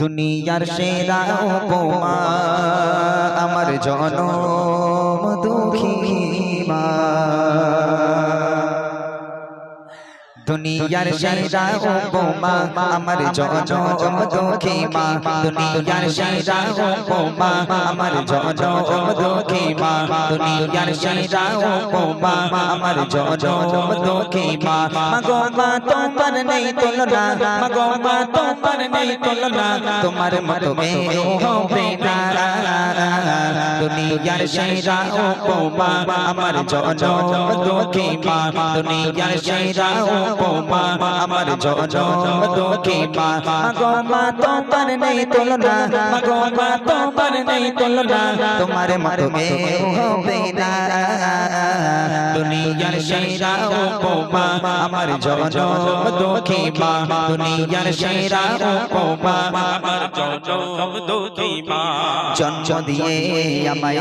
দুনিয়ার সেরা উপমা আমার জনম দুঃখী মা। দুনিয়ার সেরা উপমা আমার জনম দুঃখী মা দুনিয়ার সেরা উপমা আমার জনম দুঃখী মা দুনিয়ার সেরা উপমা আমার জনম দুঃখী মা মাগো মা তোমার নেই তুলনা মাগো মা তোমার নেই তুলনা তোমার মতো কেউ হবে না। দুনিয়ার সেরা উপমা আমার জনম দুঃখী মা দুনিয়ার সেরা উপমা আমার জনম দুঃখী মা মাগো মা তোমার নেই তুলনা মাগো মা তোমার নেই তুলনা তোমার মতো কেউ হবে না দুনিয়ার সেরা উপমা আমার জনম দুঃখী মা দুনিয়ার সেরা উপমা আমার জনম দুঃখী মা জন্ম দিয়ে আমায়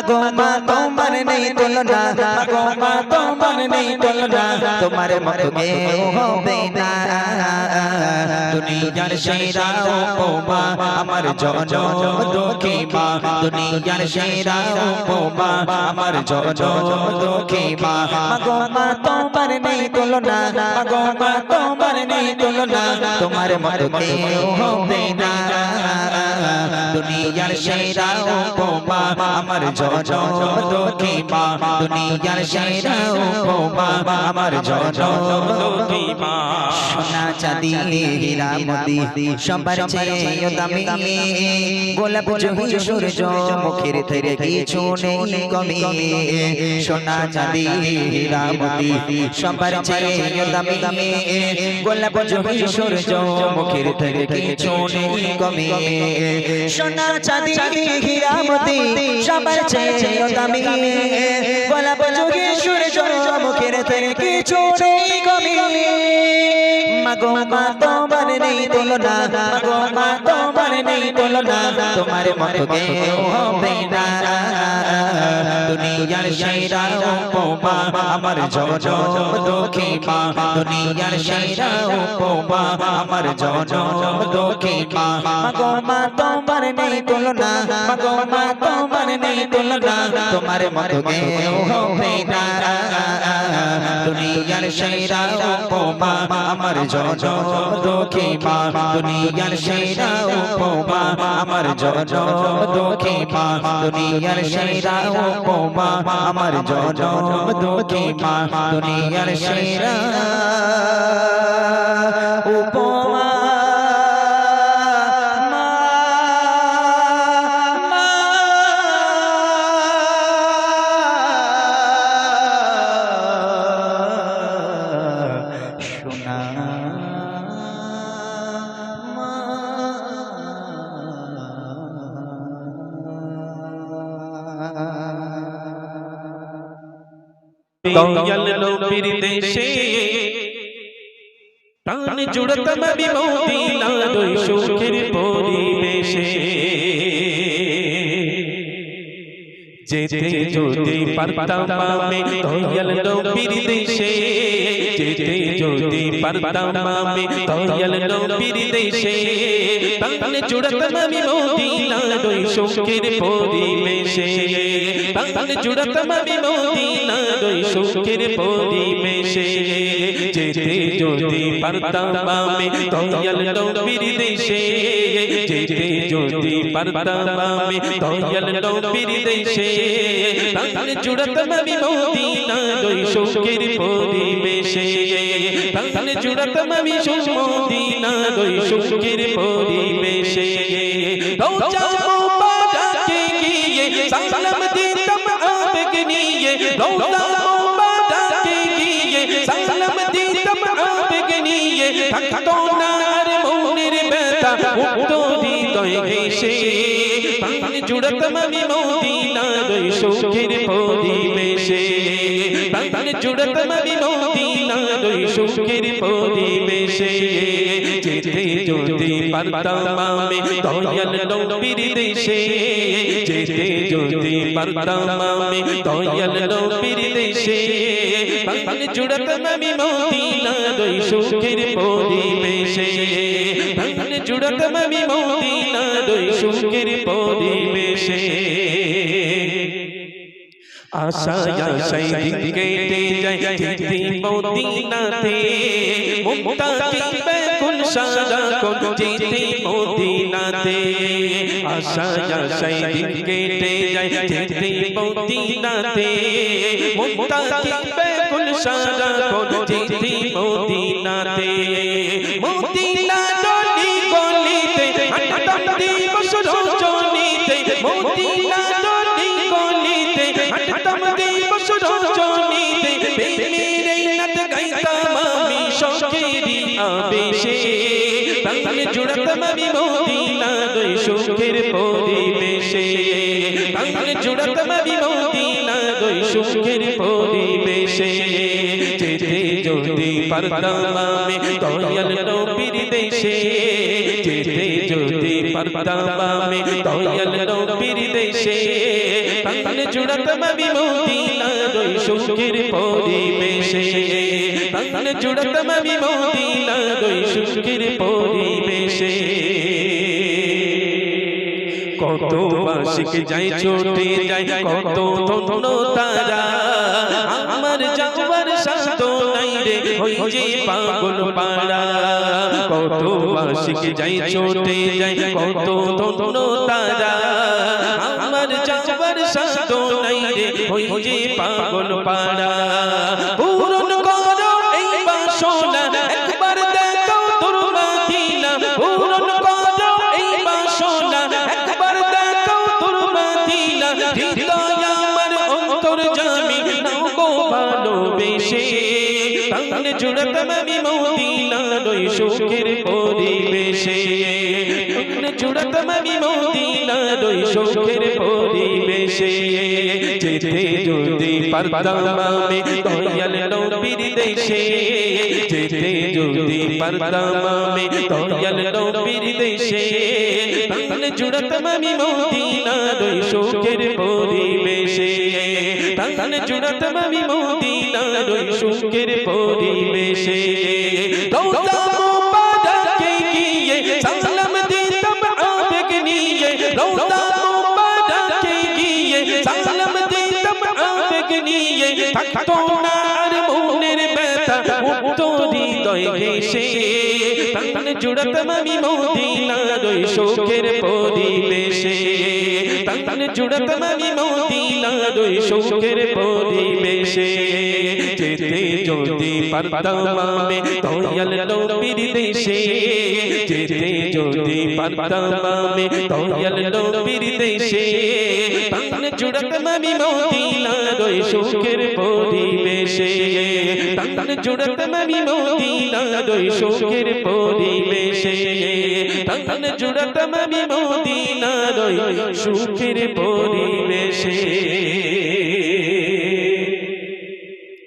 মাগো মা, তোমার নেই তুলনা। মাগো মা, তোমার নেই তুলনা। তোমার মতো কেউ হবে না। দুনিয়ার সেরা উপমা, আমার জনম দুঃখী মা। দুনিয়ার সেরা উপমা, আমার জনম দুঃখী মা। মাগো মা, তোমার নেই তুলনা। মাগো মা, তোমার নেই তুলনা। তোমার হবে না। দুনিয়ার সেরা উপমা, আমার জনম দুঃখী মা। দুনিয়ার সেরা আমার জনম সোনা চাঁদি, হীরা মোতি, সবার চেয়ে দামি। গোলাপ জহি সূর্য, মুখের থেকে কিছু নেই কমি। সোনা চাঁদি, হীরা মোতি, সবার চেয়ে দামি। গোলাপ জহি সূর্য, মুখের থেকে কিছু নেই কমি। সোনা চাঁদি হীরা মোতি সবার চেয়ে দামি। গোলাপ জহি সূর্য মুখের থেকে কিছু নেই কমি। মাগো, মা, তোমার নেই তুলনা। মাগো, মা, তোমার নেই তুলনা। তোমার মতো কেউ হবে না। দুনিয়ার সেরা উপমা, আমার জনম দুঃখী মা। দুনিয়ার সেরা উপমা, আমার জনম দুঃখী মা। মাগো তোমার নেই তুলনা মাগো মা তোমার নেই তুলনা, তোমার মতো কেউ হবে না। দুনিয়ার সেরা উপমা, আমার জনম দুঃখী মা। দুনিয়ার সেরা উপমা, আমার জনম দুঃখী মা। দুনিয়ার সেরা উপমা, আমার জনম দুঃখী মা। দুনিয়ার সেরা উপমা। দয়াল নবীর দেশে প্রাণ জুড়তাম আমি মদিনার ওই সুখের পরিবেশে যেতে যদি পারতাম আমি দয়াল নবীর দেশে যেতে যদি পারতাম আমি দয়াল নবীর দেশে। প্রাণ জুড়তাম আমি মদিনার ওই সুখের পরিবেশে। প্রাণ জুড়তাম আমি মদিনার ওই সুখের পরিবেশে। যেতে যদি পারতাম আমি দয়াল নবীর দেশে। যেতে যদি পারতাম আমি। দয়াল নবীর দেশে প্রাণ জুড়তাম আমি মদিনার ওই সুখের পরিবেশে। প্রাণ জুড়তাম আমি মদিনার ওই সুখের পরিবেশে। রোজা মুবারকে গিয়ে সালাম দিতাম আবেগ নিয়ে। রোজা মুবারকে গিয়ে সালাম নিয়ে থাকতো না আর মনের ব্যথা উঠতো হৃদয় ঘেসে প্রাণ জুড়তাম আমি মদিনার ওই সুখের পরিবেশে প্রাণ জুড়তাম আমি মদিনার ওই সুখের পরিবেশে। যেতে যদি পারতাম আমি দয়াল নবীর দেশে। যেতে যদি পারতাম আমি দয়াল নবীর দেশে। প্রাণ জুড়তাম আমি মদিনার ওই সুখের পরিবেশে। প্রাণ জুড়তাম আমি মদিনার ওই সুখের পরিবেশে। আশায় আশায় দিন কেটে যায় যেতে মদিনাতে মুক্তাকি বেকুল সারা কোন যেতে মদিনাতে আশায় আশায় দিন কেটে যায় যেতে মদিনাতে মুক্তাকি বেকুল সারা কোন যেতে মদিনাতে প্রাণ জুড়তাম আমি মদিনার ওই সুখের পরিবেশে। আমি জুড়তাম আমি মদিনার ওই সুখের পরিবেশে। যেতে যদি পারতাম আমি দয়াল নবীর দেশে যেতে যদি পারতাম আমি দয়াল নবীর দেশে প্রাণ জুড়তাম আমি মদিনার ওই পরিবেশে প্রাণ জুড়তাম আমি মদিনার ওই পরিবেশে কত বাসিক যাই ছোটে যাই কত ধন্য তারা আমার যাবার সাধ নাই রে হই যে পাগল পাড়া। কত বাসিক যাই, ছোটে যাই, কত ধন্য তারা। আমার যাবার সাধ নাই রে হই যে পাগল পাড়া। পূরণ করো এই বাসনা, একবার দেখো তোর মাদিনা পূরণ ভালোবেসে প্রাণ জুড়তাম আমি মদিনার ওই সুখের পরিবেশে। জুড়তাম আমি মদিনার ওই সুখের পরিবেশে। যেতে যদি পারতাম আমি দয়াল নবীর দেশে। যেতে যদি পারতাম আমি দয়াল নবীর দেশে। প্রাণ জুড়তাম আমি মদিনার ওই সুখের পরিবেশে। প্রাণ জুড়তাম আমি মদিনার ওই সুখের পরিবেশে। রওজা মুবারকে গিয়ে সালাম দিতাম আবেগ নিয়ে। রওজা মুবারকে গিয়ে সালাম দিতাম আবেগ নিয়ে। থাকতো না আর মনের ব্যথা উঠতো ঘেসে প্রাণ জুড়তাম আমি মদিনার ওই শোকের পরিবেশে। প্রাণ জুড়তাম আমি মদিনার ওই শোকের পরিবেশে। যেতে যদি পারতাম আমি দয়াল নবীর দেশে। যেতে যদি পারতাম আমি দয়াল নবীর দেশে। প্রাণ জুড়তাম আমি মদিনার ওই শোকের পরিবেশে। প্রাণ জুড়তাম আমি মদিনার ওই শোকের পরিবেশে তখন জুড়তাম আমি মদিনার ওই সুখের পরিবেশে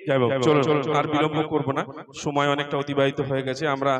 যাই হোক চলো আর বিলম্ব করব না। সময় অনেকটা অতিবাহিত হয়ে গেছে আমরা